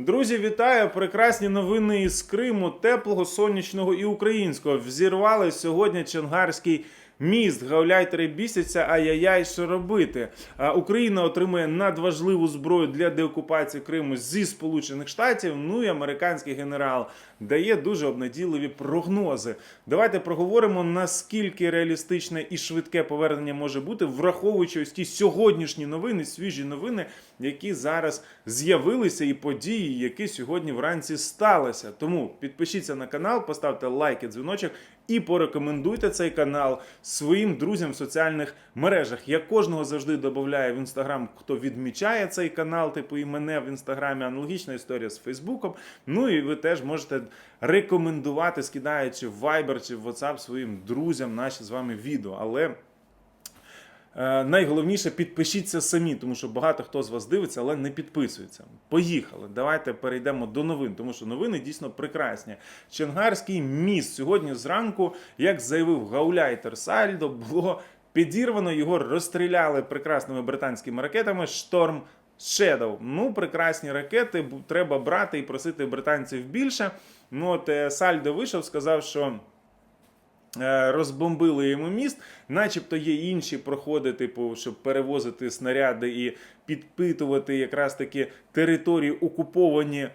Друзі, вітаю! Прекрасні новини із Криму, теплого, сонячного і українського. Взірвали сьогодні Чонгарський міст. Гауляйтери бісяться, ай-яй-яй, що робити. Україна отримує надважливу зброю для деокупації Криму зі Сполучених Штатів. Ну і американський генерал дає дуже обнадійливі прогнози. Давайте проговоримо, наскільки реалістичне і швидке повернення може бути, враховуючи ось ті сьогоднішні новини, свіжі новини, які зараз з'явилися, і події, які сьогодні вранці сталися. Тому підпишіться на канал, поставте лайк і дзвіночок і порекомендуйте цей канал своїм друзям в соціальних мережах. Я кожного завжди додаю в інстаграм, хто відмічає цей канал, типу і мене в інстаграмі. Аналогічна історія з Фейсбуком. Ну і ви теж можете рекомендувати, скидаючи в Viber чи в WhatsApp своїм друзям наші з вами відео. Але Найголовніше підпишіться самі, тому що багато хто з вас дивиться, але не підписується. Поїхали. Давайте перейдемо до новин, тому що новини дійсно прекрасні. Чонгарський міст сьогодні зранку, як заявив гауляйтер Сальдо, було підірвано. Його розстріляли прекрасними британськими ракетами Шторм. Shadow. Ну, прекрасні ракети, треба брати і просити британців більше. Ну, от е, Сальдо вийшов, сказав, що Е, розбомбили йому міст, начебто є інші проходи, типу, щоб перевозити снаряди і підпитувати якраз таки території окуповані.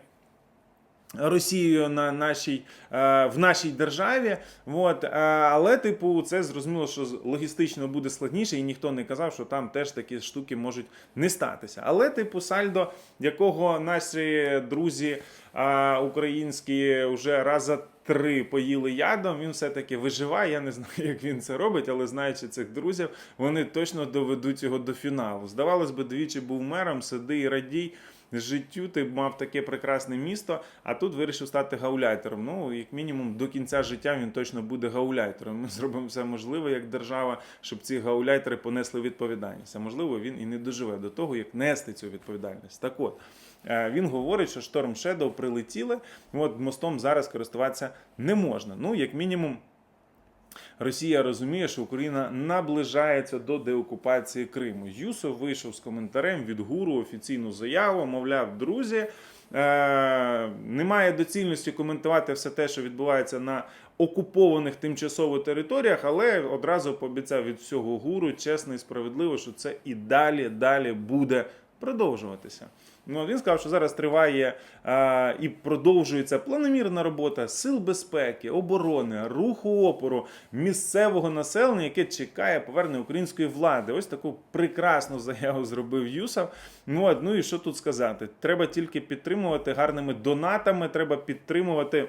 Росією на нашій е, в нашій державі, от е, але типу, це зрозуміло, що логістично буде складніше, і ніхто не казав, що там теж такі штуки можуть не статися. Але, типу, сальдо, якого наші друзі е, українські вже раза три поїли ядом, він все-таки виживає. Я не знаю, як він це робить, але знаючи цих друзів, вони точно доведуть його до фіналу. Здавалось би, двічі був мером, сиди і радій життю. Ти мав таке прекрасне місто, а тут вирішив стати гауляйтером. Ну, як мінімум, до кінця життя він точно буде гауляйтером. Ми зробимо все можливе як держава, щоб ці гауляйтери понесли відповідальність. А можливо, він і не доживе до того, як нести цю відповідальність. Так от. е, Він говорить, що Шторм Shadow прилетіли, от мостом зараз користуватися не можна. Ну, як мінімум, Росія розуміє, що Україна наближається до деокупації Криму. Юсов вийшов з коментарем від гуру офіційну заяву. Мовляв, друзі, е- немає доцільності коментувати все те, що відбувається на окупованих тимчасово територіях, але одразу пообіцяв від всього гуру чесно і справедливо, що це і далі, далі буде продовжуватися. Ну, він сказав, що зараз триває е, і продовжується планомірна робота сил безпеки, оборони, руху опору, місцевого населення, яке чекає повернення української влади. Ось таку прекрасну заяву зробив Юсов. Ну, ну і що тут сказати? Треба тільки підтримувати гарними донатами, треба підтримувати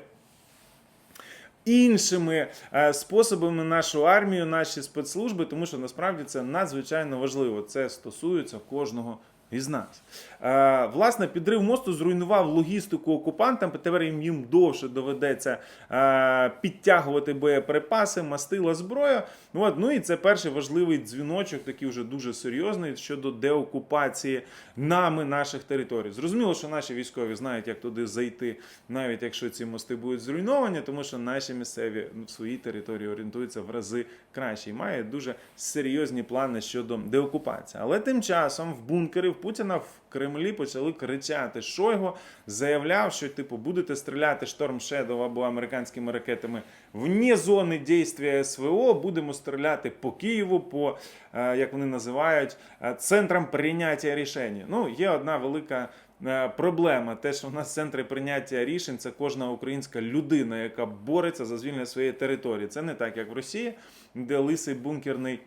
іншими е, способами нашу армію, наші спецслужби, тому що насправді це надзвичайно важливо. Це стосується кожного. Із нас. Е, власне, підрив мосту зруйнував логістику окупантам. Тепер їм, їм довше доведеться е, підтягувати боєприпаси, мастила зброю. Ну, от, ну і це перший важливий дзвіночок, такий вже дуже серйозний щодо деокупації нами наших територій. Зрозуміло, що наші військові знають, як туди зайти, навіть якщо ці мости будуть зруйновані, тому що наші місцеві в своїй території орієнтуються в рази краще і мають дуже серйозні плани щодо деокупації. Але тим часом в бункері в Путіна в Кремлі почали кричати. Шойгу заявляв, що типу будете стріляти шторм Shadow або американськими ракетами вне зони дійства СВО. Будемо стріляти по Києву, по е, як вони називають е, центрам прийняття рішень. Ну є одна велика. е, Проблема, те, що в нас центри прийняття рішень, це кожна українська людина, яка бореться за звільнення своєї території. Це не так, як в Росії, де лисий бункерний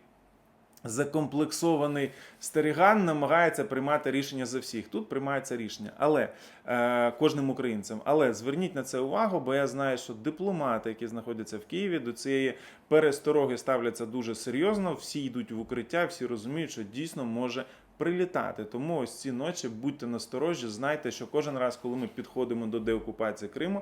закомплексований стариган намагається приймати рішення за всіх. Тут приймається рішення, але е, кожним українцем. Але зверніть на це увагу, бо я знаю, що дипломати, які знаходяться в Києві, до цієї перестороги ставляться дуже серйозно. Всі йдуть в укриття, всі розуміють, що дійсно може. Прилітати, тому ось ці ночі будьте насторожі. Знайте, що кожен раз, коли ми підходимо до деокупації Криму,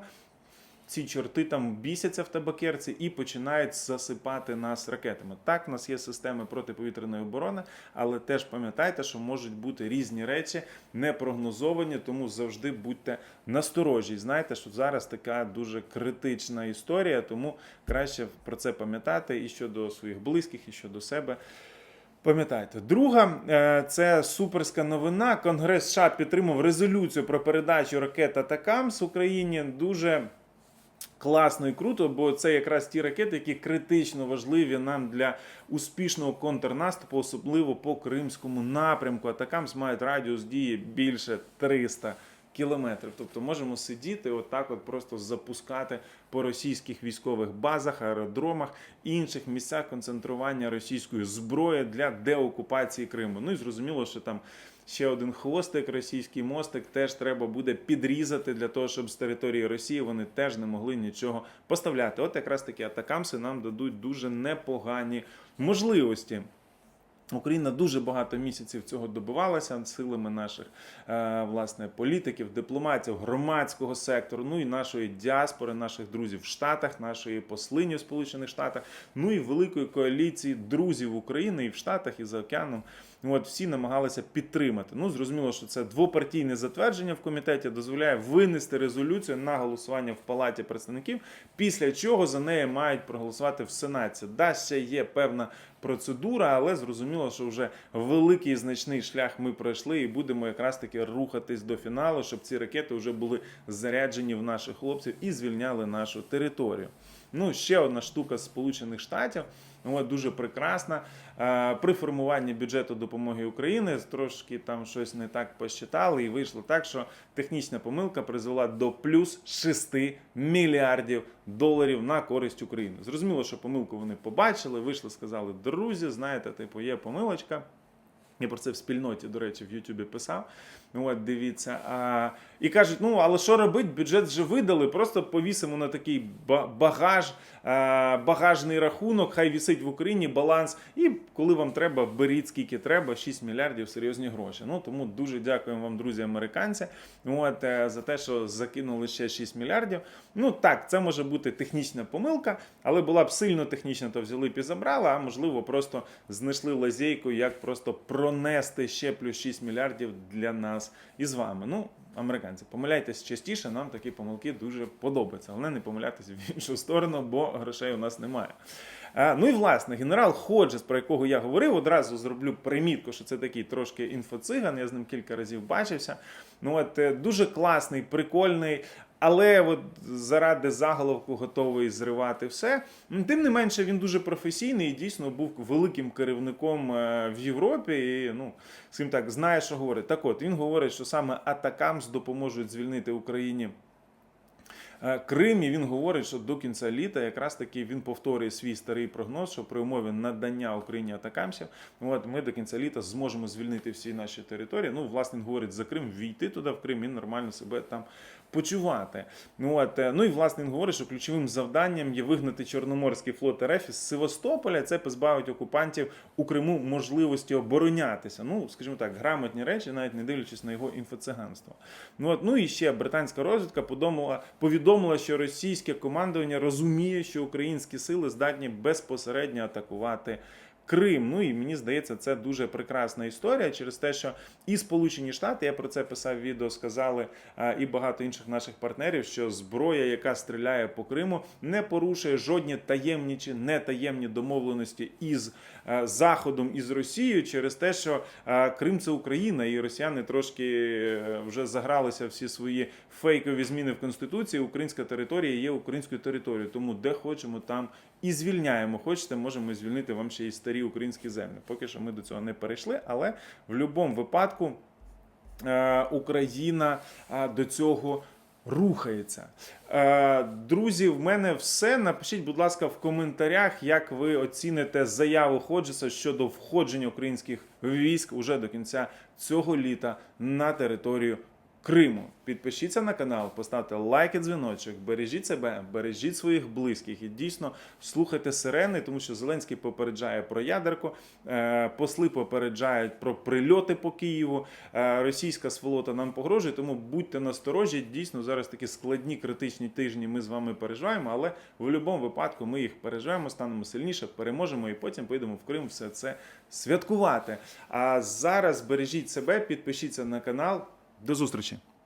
ці чорти там бісяться в табакерці і починають засипати нас ракетами. Так, в нас є системи протиповітряної оборони, але теж пам'ятайте, що можуть бути різні речі, непрогнозовані, тому завжди будьте насторожі. І Знайте, що зараз така дуже критична історія, тому краще про це пам'ятати і щодо своїх близьких, і щодо себе. Пам'ятайте, друга е, це суперська новина. Конгрес США підтримав резолюцію про передачу ракет Атакамс Україні. Дуже класно і круто, бо це якраз ті ракети, які критично важливі нам для успішного контрнаступу, особливо по кримському напрямку. Атакамс мають радіус дії більше 300 кілометрів. Тобто можемо сидіти, отак, от просто запускати по російських військових базах, аеродромах інших місцях концентрування російської зброї для деокупації Криму. Ну і зрозуміло, що там. Ще один хвостик, російський мостик, теж треба буде підрізати для того, щоб з території Росії вони теж не могли нічого поставляти. От якраз такі атакамси нам дадуть дуже непогані можливості. Україна дуже багато місяців цього добивалася силами наших е, власне політиків, дипломатів, громадського сектору, ну і нашої діаспори, наших друзів в Штатах, нашої послині в Сполучених Штатах, ну і великої коаліції друзів України і в Штатах, і за океаном. От всі намагалися підтримати. Ну зрозуміло, що це двопартійне затвердження в комітеті дозволяє винести резолюцію на голосування в палаті представників, після чого за неї мають проголосувати в сенаті. Да, ще є певна процедура, але зрозуміло, що вже великий значний шлях ми пройшли і будемо якраз таки рухатись до фіналу, щоб ці ракети вже були заряджені в наших хлопців і звільняли нашу територію. Ну, ще одна штука з Сполучених Штатів. От дуже прекрасна. Е, При формуванні бюджету допомоги України трошки там щось не так посчитали, і вийшло так, що технічна помилка призвела до плюс 6 мільярдів доларів на користь України. Зрозуміло, що помилку вони побачили, вийшли, сказали, друзі, знаєте, типу, є помилочка. Я про це в спільноті, до речі, в Ютубі писав. От, дивіться. А, і кажуть, ну але що робити? Бюджет вже видали, просто повісимо на такий багаж, а, багажний рахунок, хай вісить в Україні баланс. І коли вам треба, беріть скільки треба, 6 мільярдів серйозні гроші. Ну тому дуже дякуємо вам, друзі, американці, от, е, за те, що закинули ще 6 мільярдів. Ну так, це може бути технічна помилка, але була б сильно технічна, то взяли б і забрали, а можливо, просто знайшли лазейку, як просто пронести ще плюс 6 мільярдів для нас і з вами. Ну, американці, помиляйтесь частіше, нам такі помилки дуже подобаються. Головне не помилятися в іншу сторону, бо грошей у нас немає. А, ну і власне, генерал Ходжес, про якого я говорив, одразу зроблю примітку, що це такий трошки інфоциган. Я з ним кілька разів бачився. Ну от е, дуже класний, прикольний. Але от заради заголовку готовий зривати все. Тим не менше, він дуже професійний і дійсно був великим керівником е, в Європі. І ну, скажімо так, знає, що говорить. Так от він говорить, що саме атакам допоможуть звільнити Україні. Е, Крим, і він говорить, що до кінця літа якраз таки він повторює свій старий прогноз, що при умові надання Україні атакамсів, от ми до кінця літа зможемо звільнити всі наші території. Ну, власне, він говорить за Крим, війти туди в Крим і нормально себе там почувати. Ну, от, е, ну і власне він говорить, що ключовим завданням є вигнати Чорноморський флот РФ із Севастополя. Це позбавить окупантів у Криму можливості оборонятися. Ну, скажімо так, грамотні речі, навіть не дивлячись на його інфоциганство. Ну, от, ну і ще британська розвідка подумала, повідомила, що російське командування розуміє, що українські сили здатні безпосередньо атакувати. Крим, ну і мені здається, це дуже прекрасна історія через те, що і Сполучені Штати, я про це писав відео, сказали, і багато інших наших партнерів, що зброя, яка стріляє по Криму, не порушує жодні таємні чи нетаємні домовленості із Заходом і з Росією через те, що Крим це Україна, і росіяни трошки е, вже загралися всі свої фейкові зміни в конституції. Українська територія є українською територією, тому де хочемо, там і звільняємо. Хочете, можемо звільнити вам ще й старі українські землі. Поки що ми до цього не перейшли, але в будь-якому випадку е, Україна е, до цього. Рухається. Е, Друзі, в мене все. Напишіть, будь ласка, в коментарях, як ви оціните заяву Ходжеса щодо входження українських військ уже до кінця цього літа на територію Криму. Підпишіться на канал, поставте лайк і дзвіночок, бережіть себе, бережіть своїх близьких і дійсно слухайте сирени, тому що Зеленський попереджає про ядерку, е, посли попереджають про прильоти по Києву. е, Російська сволота нам погрожує, тому будьте насторожі. Дійсно, зараз такі складні критичні тижні ми з вами переживаємо, але в будь-якому випадку ми їх переживемо, станемо сильніше, переможемо і потім поїдемо в Крим все це святкувати. А зараз бережіть себе, підпишіться на канал. До зустрічі!